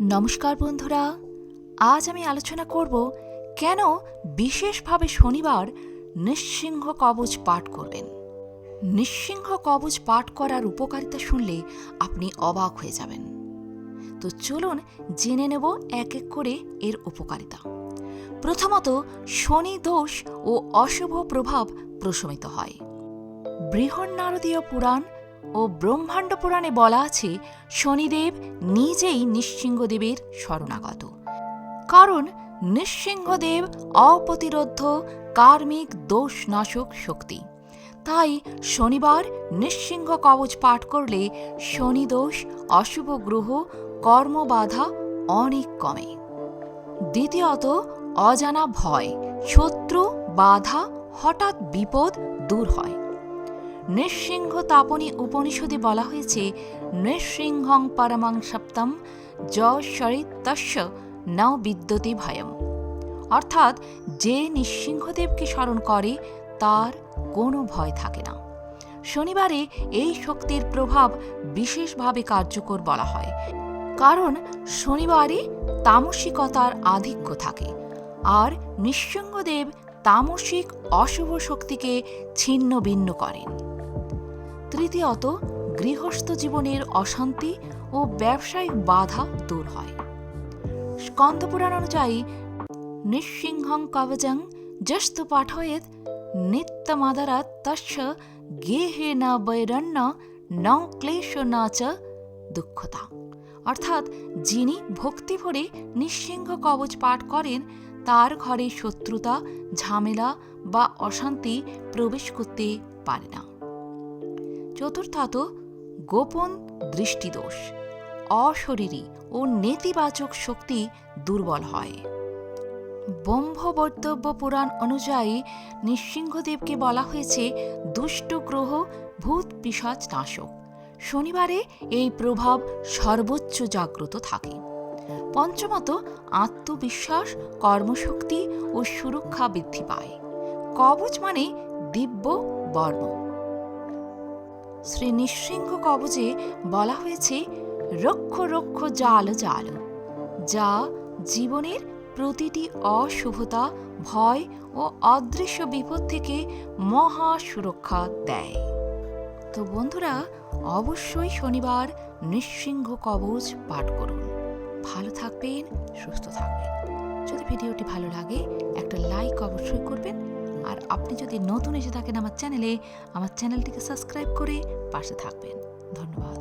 নমস্কার বন্ধুরা, আজ আমি আলোচনা করব কেন বিশেষভাবে শনিবার নিঃসিংহ কবচ পাঠ করবেন। নিঃসিংহ কবচ পাঠ করার উপকারিতা শুনলে আপনি অবাক হয়ে যাবেন। তো চলুন জেনে নেব এক এক করে এর উপকারিতা। প্রথমত, শনি দোষ ও অশুভ প্রভাব প্রশমিত হয়। বৃহন্নারদীয় পুরাণ ও ব্রহ্মাণ্ড পুরাণে বলা আছে, শনিদেব নিজেই নৃসিংহদেবের শরণাগত। কারণ নৃসিংহদেব অপ্রতিরোধ কার্মিক দোষনাশক শক্তি। তাই শনিবার নৃসিংহ কবচ পাঠ করলে শনিদোষ, অশুভ গ্রহ, কর্মবাধা অনেক কমে। দ্বিতীয়ত, অজানা ভয়, শত্রু, বাধা হঠাৎ বিপদ দূর হয়। নৃসিংহ তাপনী উপনিষদে বলা হয়েছে, নৃসিংহং পরমাং সপ্তম য তস্য ন বিদ্যতে ভয়ম। অর্থাৎ যে নৃসিংহদেবকে স্মরণ করে, তার কোনো ভয় থাকে না। শনিবারে এই শক্তির প্রভাব বিশেষভাবে কার্যকর বলা হয়। কারণ শনিবারে তামসিকতার আধিক্য থাকে। আর নৃসিংহদেব তামসিক অশুভ শক্তিকে ছিন্ন ভিন্ন করেন। তৃতীয়ত, গৃহস্থ জীবনের অশান্তি ও ব্যবসায়িক বাধা দূর হয়। স্কন্দপুরাণ অনুযায়ী, নৃসিংহং কবচং যস্তু পাঠয়েত নিত্যমাদারাত তস্য গেহে ন বৈরণ্য ন ক্লেশ ন চ দুঃখতা। অর্থাৎ যিনি ভক্তি ভরে নিঃসিংহ কবচ পাঠ করেন, তার ঘরে শত্রুতা, ঝামেলা বা অশান্তি প্রবেশ করতে পারে না। চতুর্থত গোপন দৃষ্টিদোষ। অশরীরী ও নেতিবাচক শক্তি দুর্বল হয়। ব্রহ্মবর্তব্য পুরাণ অনুযায়ী নৃসিংহদেবকে বলা হয়েছে, দুষ্ট গ্রহ ভূত পিসাচ নাশক। শনিবারে এই প্রভাব সর্বোচ্চ জাগ্রত থাকে। পঞ্চমত, আত্মবিশ্বাস, কর্মশক্তি ও সুরক্ষা বৃদ্ধি পায়। কবচ মানে দিব্য বর্ম শ্রী নৃসিংহ কবচে বলা হয়েছে, রক্ষ রক্ষ জাল জাল। যা জীবনের প্রতিটি অশুভতা, ভয় ও অদৃশ্য বিপদ থেকে মহা সুরক্ষা দেয়। তো বন্ধুরা, অবশ্যই শনিবার নৃসিংহ কবচ পাঠ করুন। ভালো থাকবেন, সুস্থ থাকবেন। যদি ভিডিওটি ভালো লাগে, একটা লাইক অবশ্যই করবেন। আর আপনি যদি নতুন এসে থাকেন আমার চ্যানেলে, আমার চ্যানেলটিকে সাবস্ক্রাইব করে পাশে থাকবেন। ধন্যবাদ।